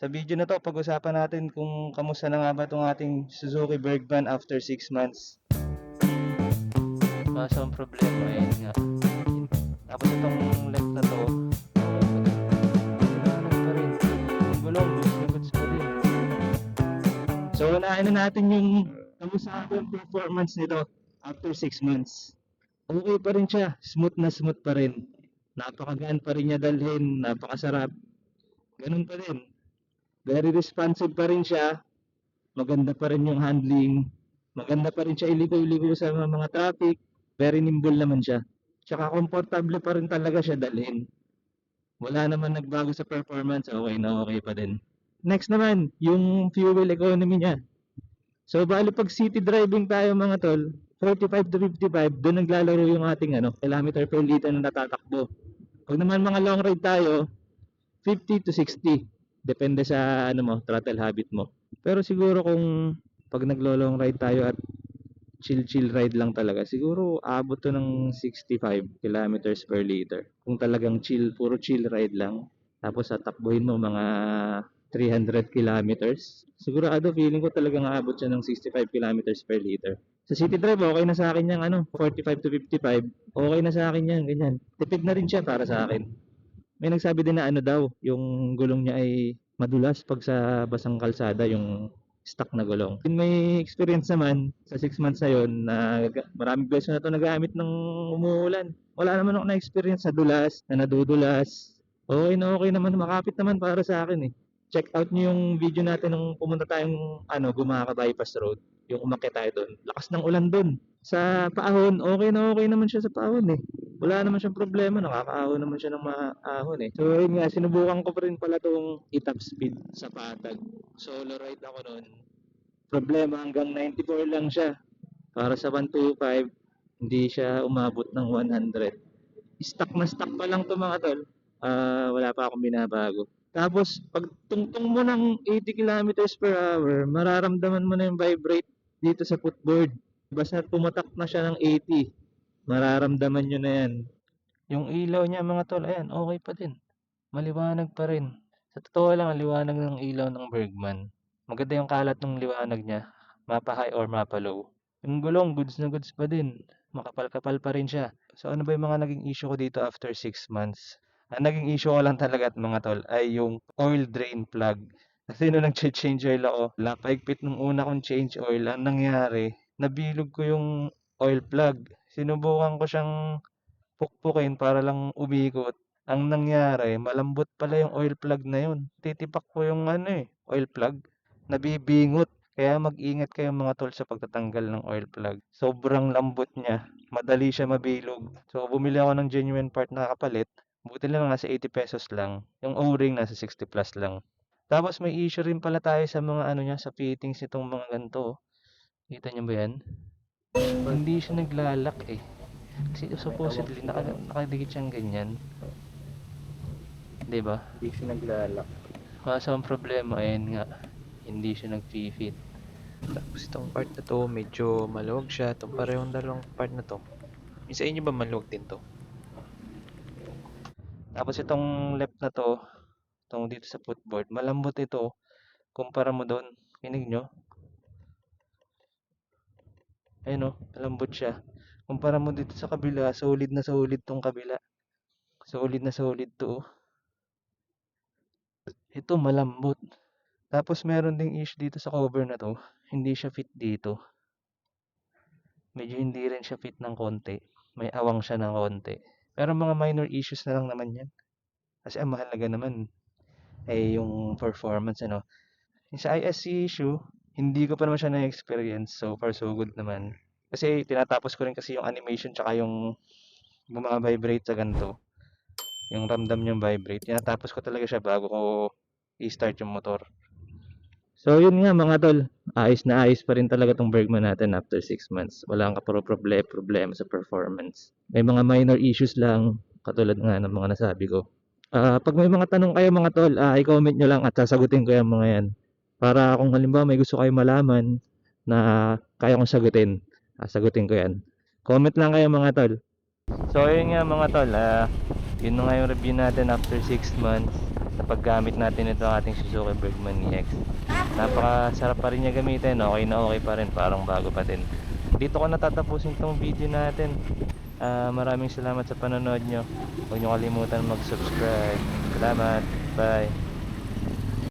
Sa video na to, pag-usapan natin kung kamusta na nga ba itong ating Suzuki Bergman after 6 months. Kaso ang problema ay nga. Tapos itong left na to. So, unahin na natin yung kamusta yung performance nito after 6 months. Okay pa rin siya. Smooth na smooth pa rin. Napakagaan pa rin niya dalhin. Napakasarap. Ganun pa rin. Very responsive pa rin siya. Maganda pa rin yung handling. Maganda pa rin siya iligo-ligo sa mga mga traffic. Very nimble naman siya. Tsaka komportable pa rin talaga siya dalhin. Wala naman nagbago sa performance. Okay na okay pa din. Next naman, yung fuel economy niya. So, bali pag city driving tayo mga tol, 45 to 55, doon naglalaro yung ating ano, kilometer per liter na natatakbo. Pag naman mga long ride tayo, 50 to 60. Depende sa ano mo, throttle habit mo. Pero siguro kung pag naglo-long ride tayo at chill-chill ride lang talaga, siguro abot to ng 65 kilometers per liter. Kung talagang chill, puro chill ride lang. Tapos tatakbuhin mo mga 300 kilometers. Sigurado feeling ko talagang aabot siya ng 65 kilometers per liter. Sa city drive, okay na sa akin yung ano, 45 to 55. Okay na sa akin yan, ganyan. Tipid na rin siya para sa akin. May nagsabi din na ano daw, yung gulong niya ay madulas pag sa basang kalsada, yung stock na gulong. May experience naman sa 6 months na yun na maraming beses na ito nagamit ng umuulan. Wala naman ako na-experience na dulas, na nadudulas. Okay na okay naman, makapit naman para sa akin eh. Check out niyo yung video natin nung pumunta tayong ano, Gumaka Bypass Road. Yung umakyat tayo doon. Lakas ng ulan doon. Sa paahon, okay na okay naman siya sa paahon eh. Wala naman siyang problema, nakakaahon naman siya ng maahon eh. So yun nga, sinubukan ko pa rin pala tong itap speed sa patag. Solo ride ako noon. Problema hanggang 94 lang siya. Para sa 125, hindi siya umabot ng 100. Stuck na stuck pa lang to mga tol. Ah, wala pa akong binabago. Tapos, pag tungtong mo ng 80 kilometers per hour, mararamdaman mo na yung vibrate dito sa footboard. Basta pumatak na siya ng 80, mararamdaman nyo na yan. Yung ilaw niya mga tol, ayan, okay pa din. Maliwanag pa rin. Sa totoo lang, ang liwanag ng ilaw ng Bergman. Maganda yung kalat ng liwanag niya. Mapa high or mapa low. Yung gulong, goods na goods pa din. Makapal-kapal pa rin siya. So ano ba yung mga naging issue ko dito after 6 months? Ang naging issue ko lang talaga at mga tol ay yung oil drain plug. Kasi nung nag-change oil ako, lapagpit nung una kong change oil, ang nangyari, nabilog ko yung oil plug. Sinubukan ko siyang pukpukin para lang umikot. Ang nangyari, malambot pala yung oil plug na yun. Titipak ko yung ano eh, oil plug. Nabibingot. Kaya mag-ingat kayo mga tol sa pagtatanggal ng oil plug. Sobrang lambot niya. Madali siya mabilog. So, bumili ako ng genuine part na kapalit. Buti lang nasa 80 pesos lang. Yung O-ring nasa 60 plus lang. Tapos may issue rin pala tayo sa mga ano niya, sa fittings nitong mga ganito. oh. Kita niyo ba yan? Hindi siya naglalak eh. Kasi supposedly naka, nakadikit siyang ganyan. 'Di ba? Hindi siya naglalak. Kaso ang problema ayun nga, hindi siya nag-fit. Tapos itong part na to, medyo maluwag siya. Itong parehong dalawang part na to. Yung sa inyo ba maluwag din to? Tapos itong left na to, itong dito sa footboard, malambot ito kumpara mo doon. Kinig nyo? Ayun oh, malambot siya. Kumpara mo dito sa kabila, solid na solid tong kabila. Solid na solid to. oh. Ito malambot. Tapos meron ding issue dito sa cover na to. Hindi siya fit dito. Medyo hindi rin siya fit ng konti. May awang siya ng konti. Pero mga minor issues na lang naman yan. Kasi ang mahalaga naman ay yung performance ano. Yung sa ISC issue, hindi ko pa naman siya na-experience. So far so good naman. Kasi tinatapos ko rin kasi yung animation tsaka yung vibrate sa ganito. Yung ramdam niyang vibrate. Tinatapos ko talaga siya bago ko i-start yung motor. So yun nga mga tol, ayos na ayos pa rin talaga tong Bergman natin after 6 months. Wala kang kapuro problema, sa performance. May mga minor issues lang, katulad nga ng mga nasabi ko. Ah, pag may mga tanong kayo mga tol, ah, i-comment nyo lang at sasagutin ko yung mga yan. Para kung halimbawa may gusto kayo malaman na kaya kong sagutin, ah, sagutin ko yan. Comment lang kayo mga tol. So ayun nga mga tol, ah, yun nga yung review natin after 6 months. Sa paggamit natin ito ating Suzuki Bergman EX. Napakasarap pa rin niya gamitin, okay na okay pa rin, parang bago pa din. Dito ko natatapusin tong video natin. Ah, maraming salamat sa panonood nyo. Huwag nyo kalimutan mag-subscribe. Salamat. Bye.